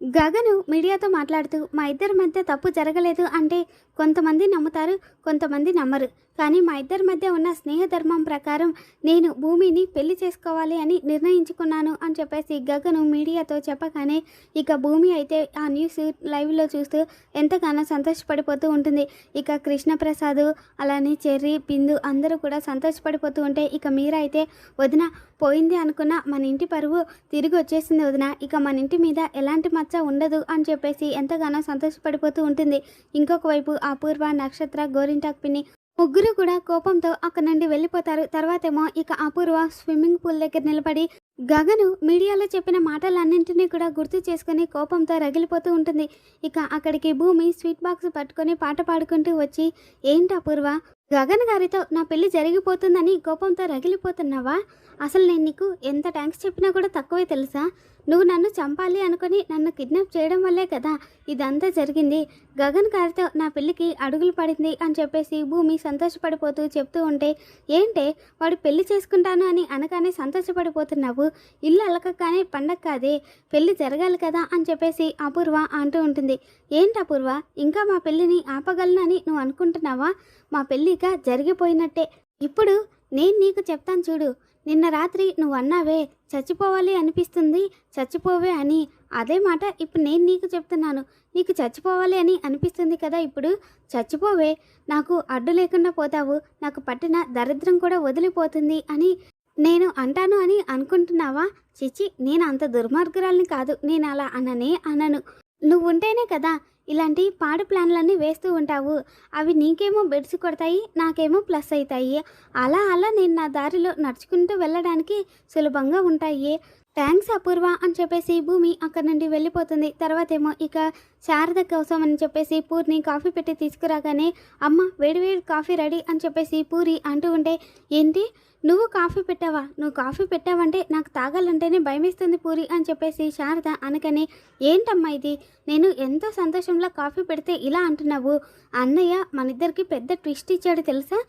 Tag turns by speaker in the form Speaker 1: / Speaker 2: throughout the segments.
Speaker 1: గగను మీడియాతో మాట్లాడుతూ మా ఇద్దరి మధ్య తప్పు జరగలేదు అంటే కొంతమంది నమ్ముతారు కొంతమంది నమ్మరు. కానీ మా ఇద్దరి మధ్య ఉన్న స్నేహ ధర్మం ప్రకారం నేను భూమిని పెళ్ళి చేసుకోవాలి అని నిర్ణయించుకున్నాను అని చెప్పేసి గగను మీడియాతో చెప్పగానే ఇక భూమి అయితే ఆ న్యూస్ లైవ్లో చూస్తూ ఎంతగానో సంతోషపడిపోతూ ఉంటుంది. ఇక కృష్ణప్రసాద్ అలానే చెర్రీ బిందు అందరూ కూడా సంతోషపడిపోతూ ఉంటే ఇక మీరైతే వదిన పోయింది అనుకున్న మన ఇంటి పరువు తిరిగి వచ్చేసింది వదిన. ఇక మన ఇంటి మీద ఎలాంటి మచ్చ ఉండదు అని చెప్పేసి ఎంతగానో సంతోషపడిపోతూ ఉంటుంది. ఇంకొక వైపు అపూర్వ నక్షత్ర గోరింటాక్ పిన్ని ముగ్గురు కూడా కోపంతో అక్కడ నుండి వెళ్ళిపోతారు. తర్వాతేమో ఇక అపూర్వ స్విమ్మింగ్ పూల్ దగ్గర నిలబడి గగను మీడియాలో చెప్పిన మాటలన్నింటినీ కూడా గుర్తు చేసుకుని కోపంతో రగిలిపోతూ ఉంటుంది. ఇక అక్కడికి భూమి స్వీట్ బాక్స్ పట్టుకొని పాట పాడుకుంటూ వచ్చి ఏంటి అపూర్వ గగన్ గారితో నా పెళ్ళి జరిగిపోతుందని కోపంతో రగిలిపోతున్నావా? అసలు నేను నీకు ఎంత ట్యాంక్స్ చెప్పినా కూడా తక్కువే తెలుసా? నువ్వు నన్ను చంపాలి అనుకుని నన్ను కిడ్నాప్ చేయడం వల్లే కదా ఇదంతా జరిగింది. గగన్ గారితో నా పెళ్ళికి అడుగులు పడింది అని చెప్పేసి భూమి సంతోషపడిపోతూ చెప్తూ ఉంటే ఏంటే వాడు పెళ్ళి చేసుకుంటాను అని అనగానే సంతోషపడిపోతున్నావు? ఇల్లు అలకగానే పండగ కాదే పెళ్ళి జరగాలి కదా అని చెప్పేసి అపూర్వ అంటూ ఉంటుంది. ఏంటి అపూర్వ? ఇంకా మా పెళ్ళిని ఆపగలనని నువ్వు అనుకుంటున్నావా? మా పెళ్ళిక జరిగిపోయినట్టే. ఇప్పుడు నేను నీకు చెప్తాను చూడు. నిన్న రాత్రి నువ్వు అన్నావే చచ్చిపోవాలి అనిపిస్తుంది చచ్చిపోవే అని. అదే మాట ఇప్పుడు నేను నీకు చెప్తున్నాను. నీకు చచ్చిపోవాలి అని అనిపిస్తుంది కదా ఇప్పుడు? చచ్చిపోవే. నాకు అడ్డు లేకుండా పోతావు. నాకు పట్టిన దరిద్రం కూడా వదిలిపోతుంది అని నేను అంటాను అని అనుకుంటున్నావా? చిచి నేను అంత దుర్మార్గురాల్ని కాదు. నేను అలా అననే అనను. నువ్వు ఉంటేనే కదా ఇలాంటి పాడు ప్లాన్లన్నీ వేస్తూ ఉంటావు. అవి నీకేమో బెడ్స్ కొడతాయి నాకేమో ప్లస్ అవుతాయి అలా అలా నేను నా దారిలో నడుచుకుంటూ వెళ్ళడానికి సులభంగా ఉంటాయి. థ్యాంక్స్ అపూర్వ అని చెప్పేసి భూమి అక్కడి నుండి వెళ్ళిపోతుంది. తర్వాత ఏమో ఇక శారద కోసం అని చెప్పేసి పూర్ని కాఫీ పెట్టి తీసుకురాగానే అమ్మ వేడివేడి కాఫీ రెడీ అని చెప్పేసి పూరి అంటూ ఉంటే ఏంటి? నువ్వు కాఫీ పెట్టావా? నువ్వు కాఫీ పెట్టావంటే నాకు తాగాలంటేనే భయమేస్తుంది పూరి అని చెప్పేసి శారద అనకనే ఏంటమ్మా ఇది? నేను ఎంతో సంతోషంలో కాఫీ పెడితే ఇలా అంటున్నావు. అన్నయ్య మన ఇద్దరికి పెద్ద ట్విస్ట్ ఇచ్చాడు తెలుసా?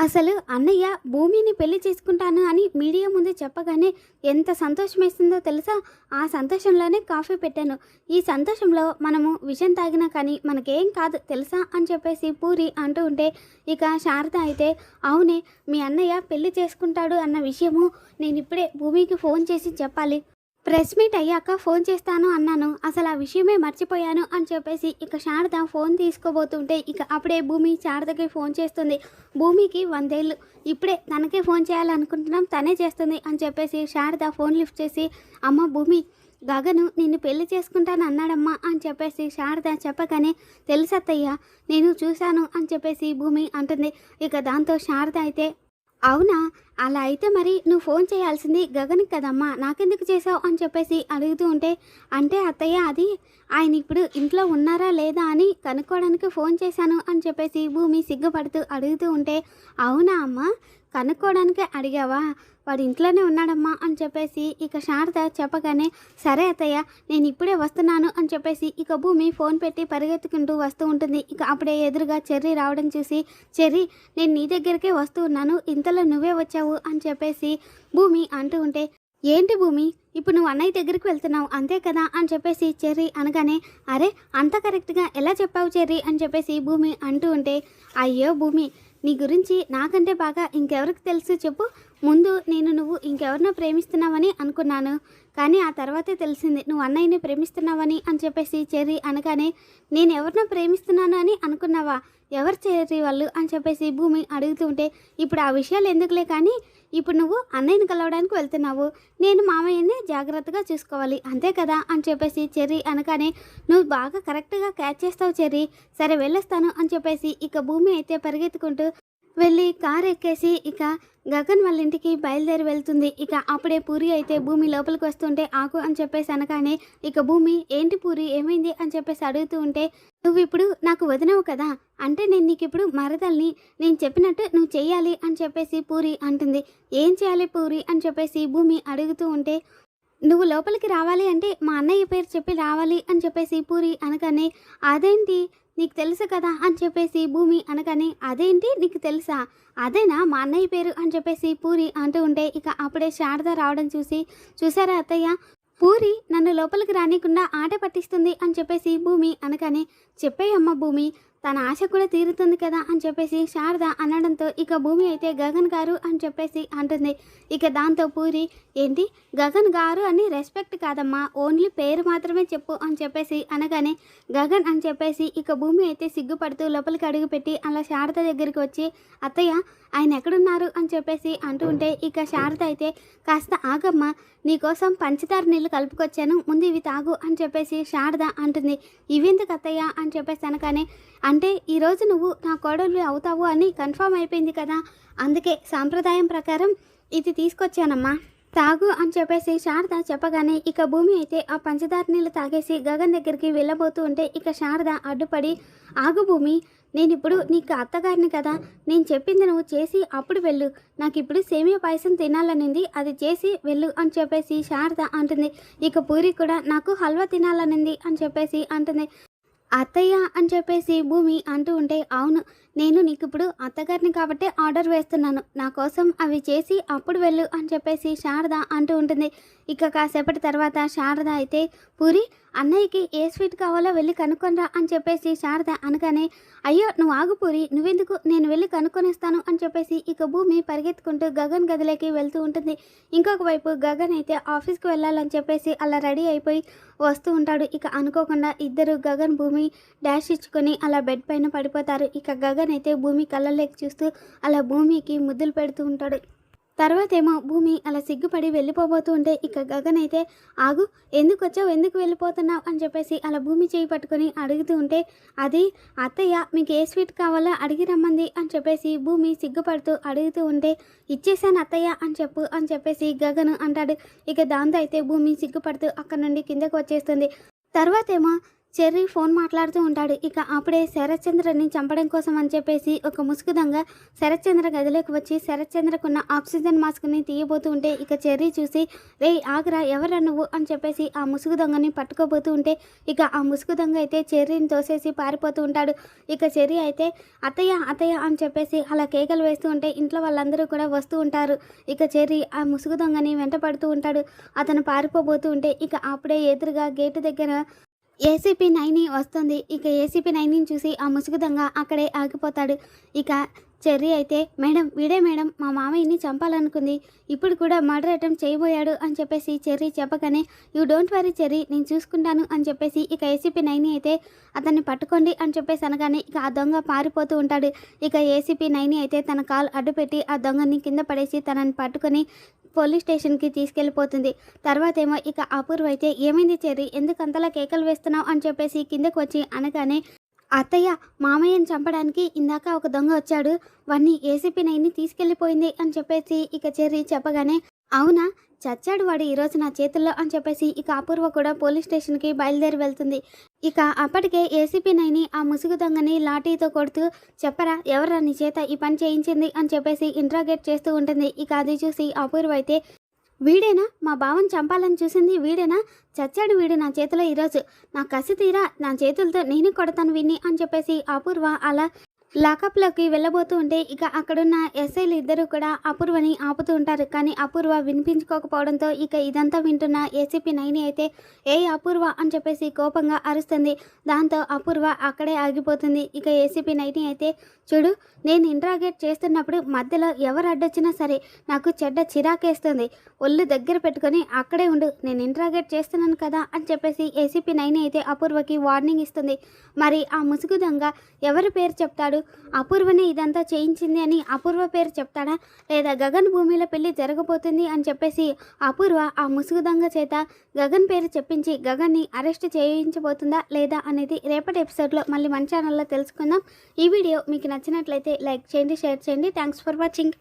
Speaker 1: అసలు అన్నయ్య భూమిని పెళ్ళి చేసుకుంటాను అని మీడియా ముందు చెప్పగానే ఎంత సంతోషం వేస్తుందో తెలుసా? ఆ సంతోషంలోనే కాఫీ పెట్టాను. ఈ సంతోషంలో మనము విషం తాగినా కానీ మనకేం కాదు తెలుసా? అని చెప్పేసి పూరి అంటూ ఉంటే ఇక శారద అయితే అవునే మీ అన్నయ్య పెళ్ళి చేసుకుంటాడు అన్న విషయము నేను ఇప్పుడే భూమికి ఫోన్ చేసి చెప్పాలి. ప్రెస్ మీట్ అయ్యాక ఫోన్ చేస్తాను అన్నాను. అసలు ఆ విషయమే మర్చిపోయాను అని చెప్పేసి ఇక శారద ఫోన్ తీసుకోబోతుంటే ఇక అప్పుడే భూమి శారదకి ఫోన్ చేస్తుంది. భూమికి వందేళ్ళు. ఇప్పుడే తనకే ఫోన్ చేయాలనుకుంటున్నాం తనే చేస్తుంది అని చెప్పేసి శారద ఫోన్ లిఫ్ట్ చేసి అమ్మ భూమి గగను నిన్ను పెళ్ళి చేసుకుంటాను అన్నాడమ్మా అని చెప్పేసి శారద చెప్పగానే తెలుసత్తయ్య నేను చూశాను అని చెప్పేసి భూమి అంటుంది. ఇక దాంతో శారద అయితే అవునా? అలా అయితే మరి నువ్వు ఫోన్ చేయాల్సింది గగన్ కదమ్మా. నాకెందుకు చేసావు అని చెప్పేసి అడుగుతూ ఉంటే అంటే అత్తయ్య అది ఆయన ఇప్పుడు ఇంట్లో ఉన్నారా లేదా అని కనుక్కోవడానికి ఫోన్ చేశాను అని చెప్పేసి భూమి సిగ్గుపడుతూ అడుగుతూ ఉంటే అవునా అమ్మ? కనుక్కోవడానికే అడిగావా? వాడు ఇంట్లోనే ఉన్నాడమ్మా అని చెప్పేసి ఇక శారద చెప్పగానే సరే అత్తయ్య నేను ఇప్పుడే వస్తున్నాను అని చెప్పేసి ఇక భూమి ఫోన్ పెట్టి పరిగెత్తుకుంటూ వస్తూ ఉంటుంది. ఇక అప్పుడే ఎదురుగా చెర్రీ రావడం చూసి చెర్రీ నేను నీ దగ్గరికే వస్తూ ఉన్నాను ఇంతలో నువ్వే వచ్చావు అని చెప్పేసి భూమి అంటూ ఉంటే ఏంటి భూమి? ఇప్పుడు నువ్వు అన్నయ్య దగ్గరికి వెళ్తున్నావు అంతే కదా అని చెప్పేసి చెర్రీ అనగానే అరే అంత కరెక్ట్గా ఎలా చెప్పావు చెర్రీ అని చెప్పేసి భూమి అంటూ ఉంటే అయ్యో భూమి నీ గురించి నాకంటే బాగా ఇంకెవరికి తెలుసు చెప్పు. ముందు నేను నువ్వు ఇంకెవరినో ప్రేమిస్తున్నావని అనుకున్నాను. కానీ ఆ తర్వాతే తెలిసింది నువ్వు అన్నయ్యని ప్రేమిస్తున్నావని అని చెప్పేసి చెర్రీ అనగానే నేను ఎవరినో ప్రేమిస్తున్నాను అని అనుకున్నావా? ఎవరు చెర్రీ వాళ్ళు? అని చెప్పేసి భూమి అడుగుతుంటే ఇప్పుడు ఆ విషయాలు ఎందుకులే కానీ ఇప్పుడు నువ్వు అన్నయ్యని కలవడానికి వెళ్తున్నావు. నేను మామయ్యని జాగ్రత్తగా చూసుకోవాలి. అంతే కదా? అని చెప్పేసి చెర్రీ అనగానే నువ్వు బాగా కరెక్ట్గా క్యాచ్ చేస్తావు చెర్రీ. సరే వెళ్ళొస్తాను అని చెప్పేసి ఇక భూమి అయితే పరిగెత్తుకుంటూ వెళ్ళి కారు ఎక్కేసి ఇక గగన్ వాళ్ళ ఇంటికి బయలుదేరి వెళ్తుంది. ఇక అప్పుడే పూరి అయితే భూమి లోపలికి వస్తుంటే ఆకు అని చెప్పేసి అనగానే ఇక భూమి ఏంటి పూరి ఏమైంది? అని చెప్పేసి అడుగుతూ ఉంటే నువ్వు ఇప్పుడు నాకు వదినవు కదా అంటే నేను నీకు ఇప్పుడు మరదల్ని నేను చెప్పినట్టు నువ్వు చెయ్యాలి అని చెప్పేసి పూరి అంటుంది. ఏం చేయాలి పూరి? అని చెప్పేసి భూమి అడుగుతూ ఉంటే నువ్వు లోపలికి రావాలి అంటే మా అన్నయ్య పేరు చెప్పి రావాలి అని చెప్పేసి పూరి అనగానే అదేంటి? నీకు తెలుసు కదా అని చెప్పేసి భూమి అనగానే అదేంటి నీకు తెలుసా? అదేనా మా అన్నయ్య పేరు? అని చెప్పేసి పూరి అంటూ ఉంటే ఇక అప్పుడే శారద రావడం చూసి చూసారా అత్తయ్య? పూరి నన్ను లోపలికి రానికుండా ఆట పట్టిస్తుంది అని చెప్పేసి భూమి అనగానే చెప్పేయమ్మ భూమి తన ఆశ కూడా తీరుతుంది కదా అని చెప్పేసి శారద అనడంతో ఇక భూమి అయితే గగన్ గారు అని చెప్పేసి అంటుంది. ఇక దాంతో పూరి ఏంటి? గగన్ గారు అని రెస్పెక్ట్ కాదమ్మా ఓన్లీ పేరు మాత్రమే చెప్పు అని చెప్పేసి అనగానే గగన్ అని చెప్పేసి ఇక భూమి అయితే సిగ్గుపడుతూ లోపలికి అడుగుపెట్టి అలా శారద దగ్గరికి వచ్చి అత్తయ్య ఆయన ఎక్కడున్నారు? అని చెప్పేసి అంటూ ఉంటే ఇక శారద అయితే కాస్త ఆగమ్మా నీకోసం పంచదార నీళ్ళు కలుపుకొచ్చాను ముందు ఇవి తాగు అని చెప్పేసి శారద అంటుంది. ఇవెందుకు అత్తయ్య? అని చెప్పేసి అనగానే అంటే ఈరోజు నువ్వు నా కోడలు అవుతావు అని కన్ఫామ్ అయిపోయింది కదా. అందుకే సాంప్రదాయం ప్రకారం ఇది తీసుకొచ్చానమ్మా. తాగు అని చెప్పేసి శారద చెప్పగానే ఇక భూమి అయితే ఆ పంచదార నీళ్ళు తాగేసి గగన్ దగ్గరికి వెళ్ళబోతూ ఉంటే ఇక శారద అడ్డుపడి ఆగు భూమి నేను ఇప్పుడు నీకు అత్తగారిని కదా. నేను చెప్పింది నువ్వు చేసి అప్పుడు వెళ్ళు. నాకు ఇప్పుడు సేమియా పాయసం తినాలనింది అది చేసి వెళ్ళు అని చెప్పేసి శారద అంటుంది. ఇక పూరి కూడా నాకు హల్వా తినాలనింది అని చెప్పేసి అంటుంది. అత్తయ్య అని చెప్పేసి భూమి అంటూ ఉంటే అవును నేను నీకు ఇప్పుడు అత్తగారిని కాబట్టి ఆర్డర్ వేస్తున్నాను. నా కోసం అవి చేసి అప్పుడు వెళ్ళు అని చెప్పేసి శారద అంటూ ఉంటుంది. ఇక కాసేపటి తర్వాత శారద అయితే పూరి అన్నయ్యకి ఏ స్వీట్ కావాలో వెళ్ళి కనుక్కొనరా అని చెప్పేసి శారద అనగానే అయ్యో నువ్వు ఆగుపూరి నువ్వెందుకు? నేను వెళ్ళి కనుక్కొనిస్తాను అని చెప్పేసి ఇక భూమి పరిగెత్తుకుంటూ గగన్ గదిలోకి వెళ్తూ ఉంటుంది. ఇంకొక వైపు గగన్ అయితే ఆఫీస్కి వెళ్ళాలని చెప్పేసి అలా రెడీ అయిపోయి వస్తూ ఉంటాడు. ఇక అనుకోకుండా ఇద్దరు గగన్ భూమి డాష్ ఇచ్చుకొని అలా బెడ్ పైన పడిపోతారు. ఇక గగన్ అయితే భూమి కళ్ళలోకి చూస్తూ అలా భూమికి ముద్దులు పెడుతూ ఉంటాడు. తర్వాత ఏమో భూమి అలా సిగ్గుపడి వెళ్ళిపోబోతూ ఉంటే ఇక గగన్ అయితే ఆగు ఎందుకు వచ్చావు? ఎందుకు వెళ్ళిపోతున్నావు? అని చెప్పేసి అలా భూమి చేయి పట్టుకొని అడుగుతూ ఉంటే అది అత్తయ్య మీకు ఏ స్వీట్ కావాలో అడిగి రమ్మంది అని చెప్పేసి భూమి సిగ్గుపడుతూ అడుగుతూ ఉంటే ఇచ్చేసాను అత్తయ్య అని చెప్పు అని చెప్పేసి గగన్ అంటాడు. ఇక దాంతో అయితే భూమి సిగ్గుపడుతూ అక్కడ నుండి కిందకు వచ్చేస్తుంది. తర్వాత ఏమో చెర్రీ ఫోన్ మాట్లాడుతూ ఉంటాడు. ఇక అప్పుడే శరత్చంద్రని చంపడం కోసం అని చెప్పేసి ఒక ముసుగు దొంగ శరత్చంద్ర గదిలోకి వచ్చి శరత్చంద్రకున్న ఆక్సిజన్ మాస్క్ని తీయబోతూ ఉంటే ఇక చెర్రీ చూసి రే ఆగ్రా ఎవరా నువ్వు? అని చెప్పేసి ఆ ముసుగు దొంగని పట్టుకోబోతూ ఉంటే ఇక ఆ ముసుగు దొంగ అయితే చెర్రీని తోసేసి పారిపోతూ ఉంటాడు. ఇక చెర్రీ అయితే అత్తయ్య అత్తయ్య అని చెప్పేసి అలా కేకలు వేస్తూ ఉంటే ఇంట్లో వాళ్ళందరూ కూడా వస్తూ ఉంటారు. ఇక చెర్రీ ఆ ముసుగు దొంగని వెంట పడుతూ ఉంటాడు. అతను పారిపోబోతూ ఉంటే ఇక అప్పుడే ఎదురుగా గేటు దగ్గర ఏసీపీ నైని వస్తుంది. ఇక ఏసీపీ నైని చూసి ఆ ముసుగు దొంగ అక్కడే ఆగిపోతాడు. ఇక చెర్రీ అయితే మేడం వీడే మేడం మా మామయ్యని చంపాలనుకుంది. ఇప్పుడు కూడా మర్డర్ అటెంప్ట్ చేయబోయాడు అని చెప్పేసి చెర్రీ చెప్పగానే యూ డోంట్ వరీ చెర్రీ నేను చూసుకుంటాను అని చెప్పేసి ఇక ఏసీపీ నైని అయితే అతన్ని పట్టుకోండి అని చెప్పేసి అనగానే ఇక ఆ దొంగ పారిపోతూ ఉంటాడు. ఇక ఏసీపీ నైని అయితే తన కాల్ అడ్డుపెట్టి ఆ దొంగని కింద పడేసి తనని పట్టుకొని పోలీస్ స్టేషన్కి తీసుకెళ్ళిపోతుంది. తర్వాత ఏమో ఇక అపూర్వ అయితే ఏమైంది చెర్రి? ఎందుకంతలా కేకలు వేస్తున్నావు? అని చెప్పేసి కిందకు వచ్చి అనగానే అత్తయ్య మామయ్యని చంపడానికి ఇందాక ఒక దొంగ వచ్చాడు. వాడిని ఏసీపీ నైన్ని తీసుకెళ్ళిపోయింది. అని చెప్పేసి ఇక చెర్రీ చెప్పగానే అవునా? చచ్చాడు వాడు ఈరోజు నా చేతుల్లో అని చెప్పేసి ఇక అపూర్వ కూడా పోలీస్ స్టేషన్కి బయలుదేరి వెళ్తుంది. ఇక అప్పటికే ఏసీపీ నైని ఆ ముసుగు దొంగని లాఠీతో కొడుతూ చెప్పరా ఎవరా నీ చేత ఈ పని చేయించింది? అని చెప్పేసి ఇంట్రాగేట్ చేస్తూ ఉంటుంది. ఇక అది చూసి అపూర్వ అయితే వీడేనా? మా బావని చంపాలని చూసింది వీడేనా? చచ్చాడు వీడు నా చేతిలో ఈరోజు నా కసి తీరా నా చేతులతో నేను కొడతాను విని అని చెప్పేసి అపూర్వ అలా లాకప్లోకి వెళ్ళబోతూ ఉంటే ఇక అక్కడున్న ఎస్ఐలు ఇద్దరు కూడా అపూర్వని ఆపుతూ ఉంటారు. కానీ అపూర్వ వినిపించుకోకపోవడంతో ఇక ఇదంతా వింటున్న ఏసీపీ నైని అయితే ఏ అపూర్వ అని చెప్పేసి కోపంగా అరుస్తుంది. దాంతో అపూర్వ అక్కడే ఆగిపోతుంది. ఇక ఏసీపీ నైని అయితే చూడు నేను ఇంట్రాగేట్ చేస్తున్నప్పుడు మధ్యలో ఎవరు అడ్డొచ్చినా సరే నాకు చెడ్డ చిరాకేస్తుంది. ఒళ్ళు దగ్గర పెట్టుకొని అక్కడే ఉండు. నేను ఇంట్రాగేట్ చేస్తున్నాను కదా అని చెప్పేసి ఏసీపీ నైని అయితే అపూర్వకి వార్నింగ్ ఇస్తుంది. మరి ఆ ముసుగు దొంగ ఎవరి పేరు చెప్తాడు? అపూర్వనే ఇదంతా చేయించింది అని అపూర్వ పేరు చెప్తాడా? లేదా గగన్ భూమిలో పెళ్ళి జరగబోతుంది అని చెప్పేసి అపూర్వ ఆ ముసుగు దొంగ చేత గగన్ పేరు చెప్పించి గగన్ని అరెస్ట్ చేయించబోతుందా లేదా అనేది రేపటి ఎపిసోడ్లో మళ్ళీ మన ఛానల్లో తెలుసుకుందాం. ఈ వీడియో మీకు నచ్చినట్లయితే లైక్ చేయండి షేర్ చేయండి. Thanks for watching